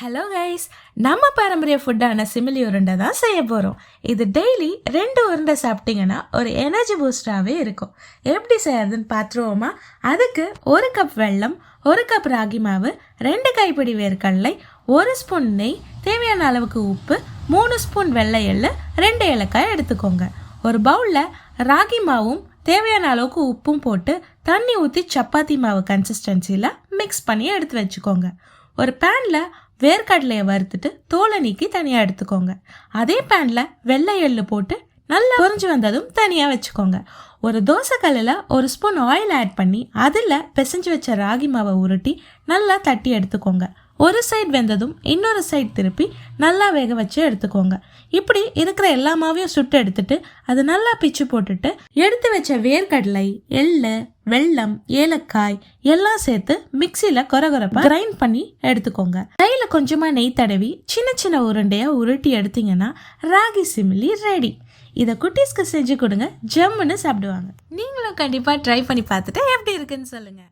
Hello guys நம்ம பாரம்பரிய ஃபுட்டான சிமிலி உருண்டை தான் செய்ய போகிறோம் இது டெய்லி ரெண்டு உருண்டை சாப்பிட்டீங்கன்னா ஒரு எனர்ஜி பூஸ்டராகவே இருக்கும். எப்படி செய்யறதுன்னு பார்த்துருவோமா? அதுக்கு ஒரு கப் வெல்லம் ஒரு கப் ராகி மாவு ரெண்டு கைப்பிடி வேர்க்கடலை ஒரு ஸ்பூன் நெய் தேவையான அளவுக்கு உப்பு மூணு ஸ்பூன் வெள்ளை எள்ளு ரெண்டு ஏலக்காய் எடுத்துக்கோங்க. ஒரு பவுலில் ராகி மாவும் தேவையான அளவுக்கு உப்பும் போட்டு தண்ணி ஊற்றி சப்பாத்தி மாவு கன்சிஸ்டன்சியில் மிக்ஸ் பண்ணி எடுத்து வச்சுக்கோங்க. ஒரு பேனில் வேர்க்கடலையை வறுத்துட்டு தோலை நீக்கி தனியாக எடுத்துக்கோங்க. அதே பேனில் வெள்ளை எள்ளு போட்டு நல்லா பொறிஞ்சு வந்ததும் தனியாக வச்சுக்கோங்க. ஒரு தோசைக்கல்லில் ஒரு ஸ்பூன் ஆயில் ஆட் பண்ணி அதில் பிசைஞ்சு வச்ச ராகி மாவை உருட்டி நல்லா தட்டி எடுத்துக்கோங்க. ஒரு சைடு வெந்ததும் இன்னொரு சைடு திருப்பி நல்லா வேக வச்சு எடுத்துக்கோங்க. இப்படி இருக்கிற எல்லா மாவையும் சுட்டு எடுத்துட்டு அதை நல்லா பிச்சு போட்டுட்டு எடுத்து வச்ச வேர்க்கடலை எள்ளு வெல்லம் ஏலக்காய் எல்லாம் சேர்த்து மிக்சியில் கொரகொரப்பா கிரைண்ட் பண்ணி எடுத்துக்கோங்க. கையில் கொஞ்சமாக நெய் தடவி சின்ன சின்ன உருண்டையாக உருட்டி எடுத்தீங்கன்னா ராகி சிமிலி ரெடி இதை குட்டீஸ்க்கு செஞ்சு கொடுங்க ஜம்முன்னு சாப்பிடுவாங்க. நீங்களும் கண்டிப்பாக ட்ரை பண்ணி பார்த்துட்டு எப்படி இருக்குன்னு சொல்லுங்கள்